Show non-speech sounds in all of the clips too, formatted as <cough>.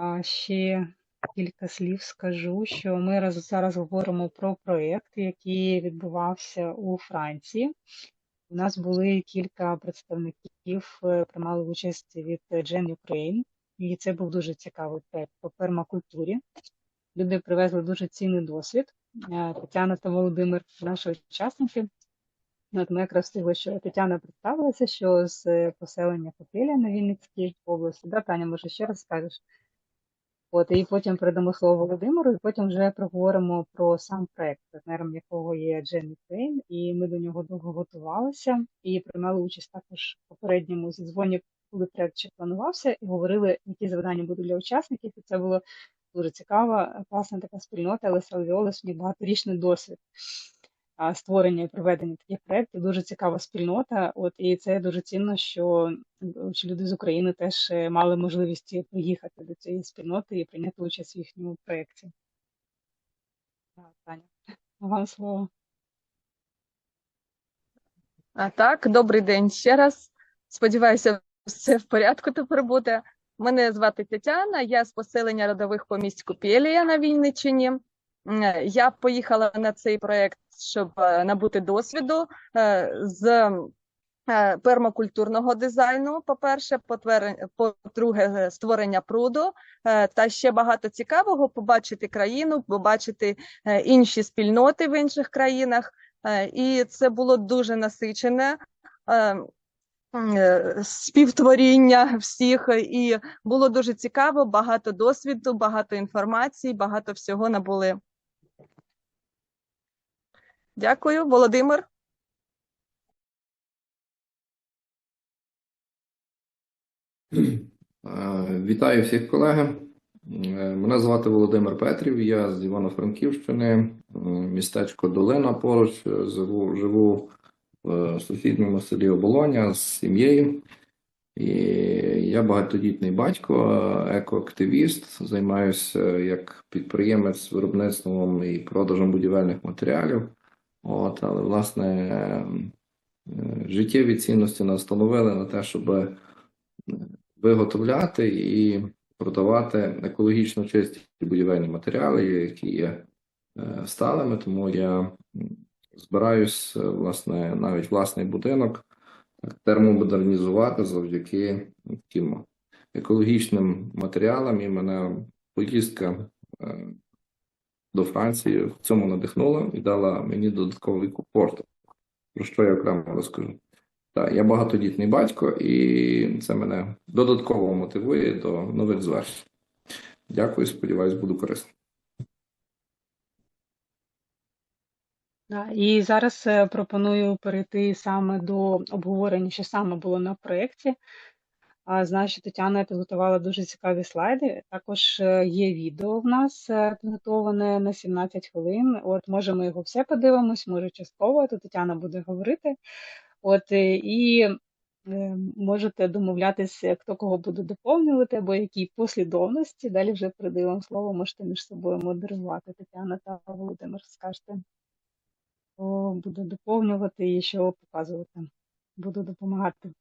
А ще кілька слів скажу, що ми зараз говоримо про проєкт, який відбувався у Франції. У нас були кілька представників, е, приймали участь від Gen Ukraine, і це був дуже цікавий проєкт по пермакультурі. Люди привезли дуже цінний досвід. Е, Тетяна та Володимир, наші учасники. От ми якраз встигли, що Тетяна представилася, що з поселення Попілля на Вінницькій області. Да, Таня, може ще раз скажеш? От, і потім передамо слово Володимиру, і потім вже проговоримо про сам проект, партнером якого є Дженні Крейн, і ми до нього довго готувалися і приймали участь також в попередньому зідзвоні, коли проект ще планувався, і говорили, які завдання будуть для учасників. І це було дуже цікаво, класна така спільнота, але Салвіолес мені багаторічний досвід створення і проведення таких проєктів. Дуже цікава спільнота. От і це дуже цінно, що, люди з України теж е, мали можливість приїхати до цієї спільноти і прийняти участь в їхньому проєкті. Таня, вам слово. А так, добрий день ще раз. Сподіваюся, все в порядку тепер буде. Мене звати Тетяна, я з поселення родових помість Купєлія на Вінниччині. М, Я поїхала на цей проект, щоб е, набути досвіду е, з е, пермакультурного дизайну, по-перше, потвер- по-друге, е, створення пруду, е, та ще багато цікавого побачити країну, побачити е, інші спільноти в інших країнах. Е, І це було дуже насичене е, е, співтворіння всіх, е, і було дуже цікаво, багато досвіду, багато інформації, багато всього набули. Дякую, Володимир. Вітаю всіх колеги. Е, Мене звати Володимир Петрів, я з Івано-Франківщини, е, містечко Долина поруч. е, Живу, живу в сусідньому селі Оболоня з сім'єю. І я багатодітний батько, екоактивіст, займаюся як підприємець виробництвом і продажем будівельних матеріалів. От, але, власне, е, е, життєві цінності нас встановили на те, щоб виготовляти і продавати екологічно чисті будівельні матеріали, які є е, сталими, тому я збираюсь, е, власне, навіть власний будинок термомодернізувати завдяки таким екологічним матеріалам, і мене поїздка е, до Франції в цьому надихнула і дала мені додатковий комфорт, про що я окремо розкажу. Так, я багатодітний батько, і це мене додатково мотивує до нових звершень. Дякую, сподіваюсь, буду корисним. І зараз е, пропоную перейти саме до обговорення, що саме було на проєкті. Знаю, що Тетяна підготувала дуже цікаві слайди. Також е, є відео в нас е, підготовлене на 17 хвилин. От може ми його все подивимось, може частково, то Тетяна буде говорити. От е, і можете домовлятися, хто кого буде доповнювати, або якій послідовності. Далі вже передаю слово, можете між собою модерувати. Тетяна та Володимир, скажете, хто буде доповнювати і що показувати. Буду допомагати.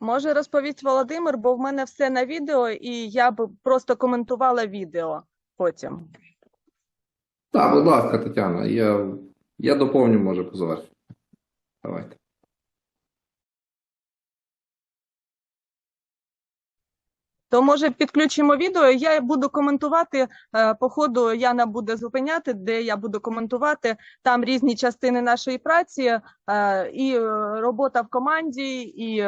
Може розповість Володимир, бо в мене все на відео, і я б просто коментувала відео потім. Так, будь ласка, Тетяна, я, я доповню, може, по завершенню. Давайте. То може підключимо відео. Я буду коментувати е, по ходу. Яна буде зупиняти, де я буду коментувати там різні частини нашої праці, е, і е, робота в команді, і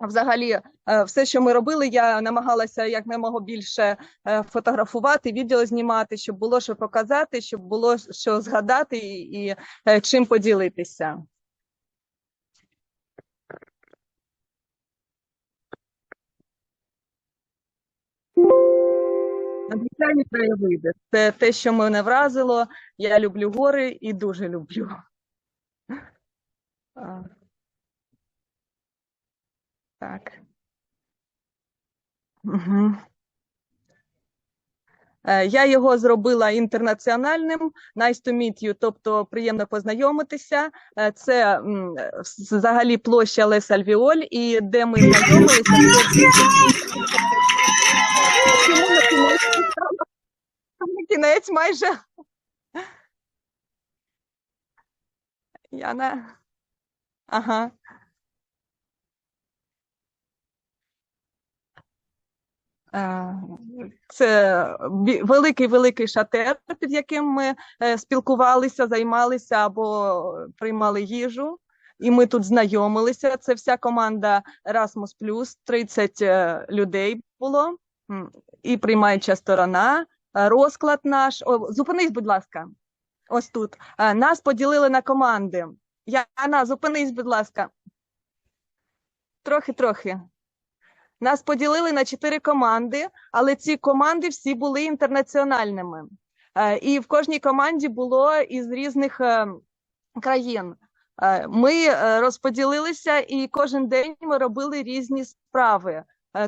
взагалі е, все, що ми робили, я намагалася як якнаймога більше е, фотографувати, відео знімати, щоб було що показати, щоб було що згадати і, і е, чим поділитися. Надзвичайні краєвиди. Це те, що мене вразило. Я люблю гори і дуже люблю. Так. Угу. Я його зробила інтернаціональним. Nice to meet you, тобто приємно познайомитися. Е, Це взагалі площа Лес Альвіоль, і де ми знайомилися. Чому на кінець? На кінець майже. Яна. Ага. Це великий-великий шатер, під яким ми е, спілкувалися, займалися або приймали їжу. І ми тут знайомилися. Це вся команда Erasmus+, 30 е, людей було. І приймаюча сторона, е, розклад наш. О, зупинись, будь ласка. Ось тут. Е, Нас поділили на команди. Яна, зупинись, будь ласка. Трохи-трохи. Нас поділили на чотири команди, але ці команди всі були інтернаціональними. Е, І в кожній команді було із різних е, країн. Е, Ми розподілилися, і кожен день ми робили різні справи.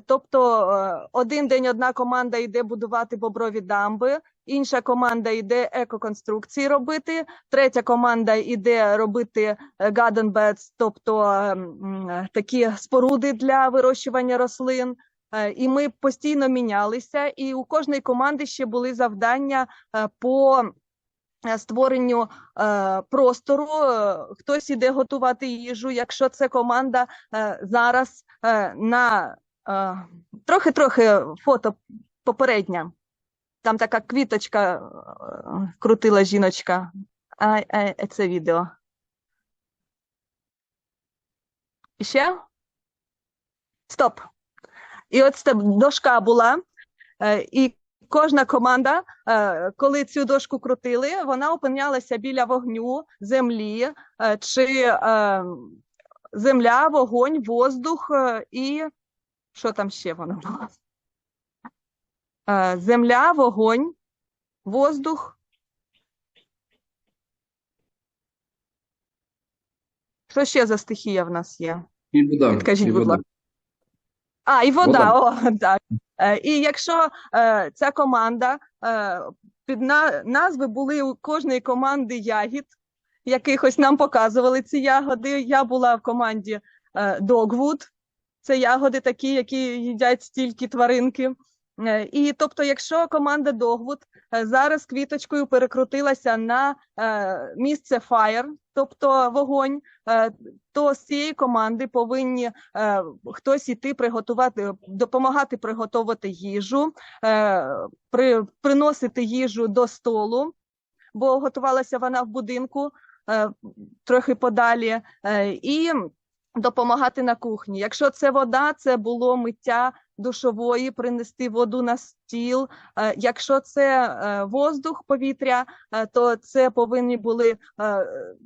Тобто, один день одна команда йде будувати боброві дамби, інша команда йде екоконструкції робити, третя команда йде робити е, garden beds, тобто е, м, е, такі споруди для вирощування рослин. Е, І ми постійно мінялися, і у кожної команди ще були завдання по створенню простору. Хтось іде готувати їжу. Якщо це команда зараз на трохи-трохи фото попередня. Там така квіточка е, крутила жіночка. А, а, це відео. І ще? Стоп. І от це дошка була, е, і кожна команда, е, коли цю дошку крутили, вона опинялася біля вогню, землі, чи земля, вогонь, воздух і що там ще воно було? Е, Земля, вогонь, воздух. Що ще за стихія в нас є? І вода. Підкажіть, і будь ласка. А, і вода, Вода. о, <laughs> так. Е, І якщо е, ця команда, е, під на, назви були у кожної команди ягід, якихось нам показували ці ягоди. Я була в команді е, Dogwood, це ягоди такі, які їдять тільки тваринки. Е, І тобто, якщо команда Dogwood е, зараз квіточкою перекрутилася на е, місце Fire, тобто вогонь, то з цієї команди повинні хтось іти приготувати, допомагати приготувати їжу, при, приносити їжу до столу, бо готувалася вона в будинку трохи подалі, і допомагати на кухні. Якщо це вода, це було миття душової, принести воду на стіл. Е, Якщо це е, воздух, повітря, е, то це повинні були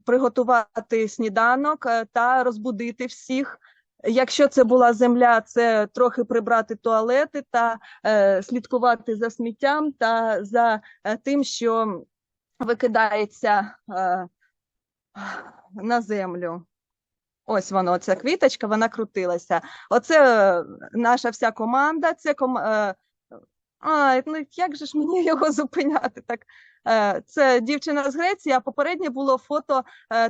приготувати сніданок та розбудити всіх. Якщо це була земля, це трохи прибрати туалети та слідкувати за сміттям та за тим, що викидається на землю. Ось воно, ця квіточка, вона крутилася. Оце е, наша вся команда. Це ком... е, а, ну як же ж мені <laughs> його зупиняти? Так, е, це дівчина з Греції, а попереднє було фото,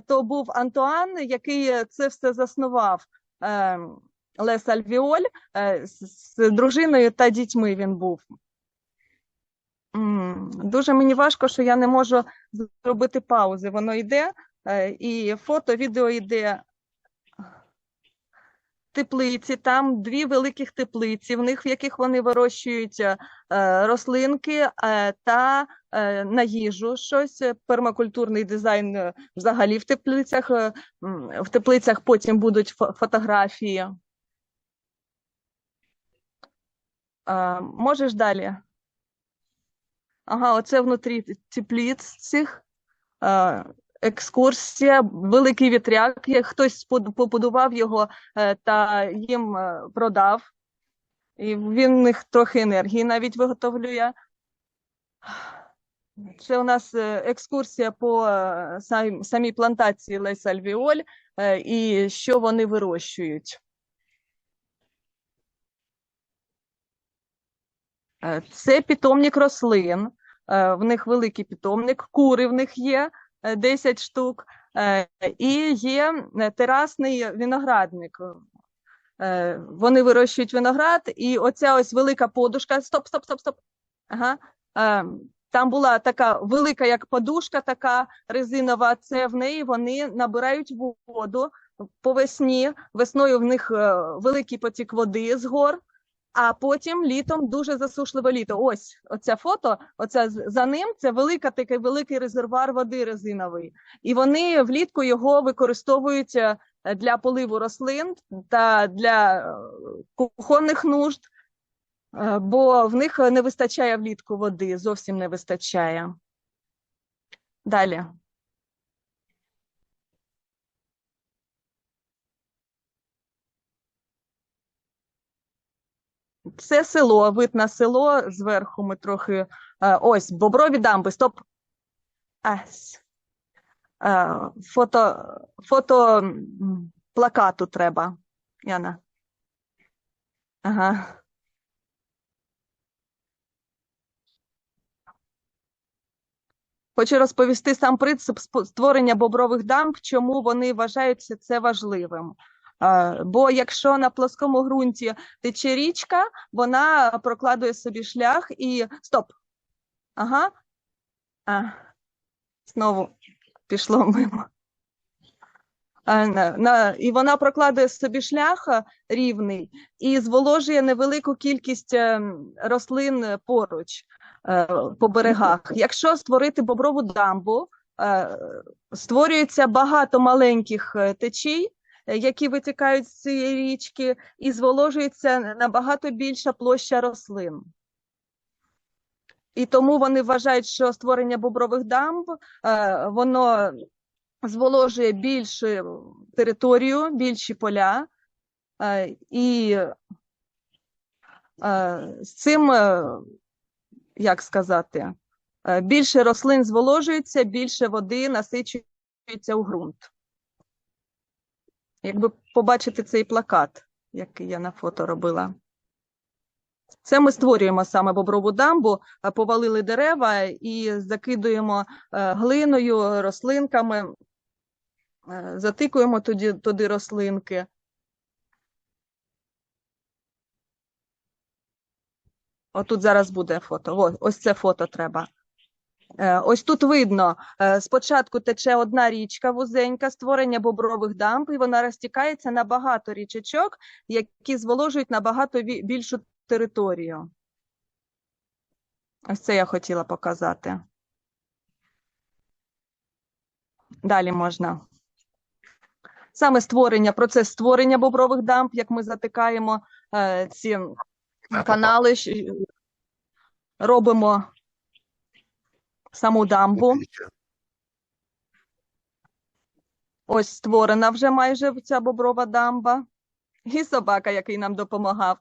то був Антуан, який це все заснував. Лес Альвіоль з, дружиною та дітьми він був. Дуже мені важко, що я не можу зробити паузи. Воно йде, і фото, відео йде. Теплиці, там дві великих теплиці, в них в яких вони вирощують е, рослинки е, та е, на їжу щось. Пермакультурний дизайн взагалі в теплицях. В теплицях потім будуть фо- фотографії. Можеш далі? Ага, оце внутрі теплиць цих. Екскурсія, великий вітряк, як хтось побудував його е, та їм е, продав. І він в них трохи енергії навіть виготовлює. Це у нас е, екскурсія по самій плантації Лес Альвіоль і що вони вирощують. Це питомник рослин. В них великий питомник, кури в них є 10 штук, е, і є е, терасний виноградник. Е, Вони вирощують виноград, і оця ось велика подушка. Стоп, стоп, стоп, стоп. Ага. Е, Там була така велика, як подушка, така резинова. Це в неї вони набирають воду по весні. Весною в них е, великий потік води з гор, а потім літом дуже засушливе літо. Ось оце фото, оце за ним це велика, такий великий резервуар води резиновий. І вони влітку його використовують е, для поливу рослин та для е, кухонних нужд, е, бо в них не вистачає влітку води, зовсім не вистачає. Далі. Це село, вид на село. Зверху ми трохи. е, Ось, боброві дамби. Стоп. А, е, Фото, фото плакату треба. Яна. Ага. Хочу розповісти сам принцип створення бобрових дамб, чому вони вважаються це важливим. Е, Бо якщо на плоскому ґрунті тече річка, вона прокладує собі шлях і стоп. Ага. А, знову пішло мимо. І вона прокладує собі шлях е, рівний і зволожує невелику кількість ем, рослин е, поруч е, по берегах. Якщо створити боброву дамбу, е, створюється багато маленьких е, течій, е, які витікають з цієї річки, і зволожується набагато більша площа рослин. І тому вони вважають, що створення бобрових дамб е, воно зволожує більшу територію, більші поля, е, і е, з цим, е, як сказати, е, більше рослин зволожується, більше води насичується у ґрунт. Якби побачити цей плакат, який я на фото робила. Це ми створюємо саме боброву дамбу, повалили дерева і закидуємо е, глиною, рослинками, е, затикуємо туди, туди рослинки. Отут зараз буде фото. Ось це фото треба. Е, Ось тут видно, е, спочатку тече одна річка вузенька, створення бобрових дамб, і вона розтікається на багато річечок, які зволожують набагато більшу територію. Ось це я хотіла показати. Далі можна. Саме створення, процес створення бобрових дамб, як ми затикаємо е, ці канали, робимо саму дамбу. Ось створена вже майже ця боброва дамба. І собака, який нам допомагав.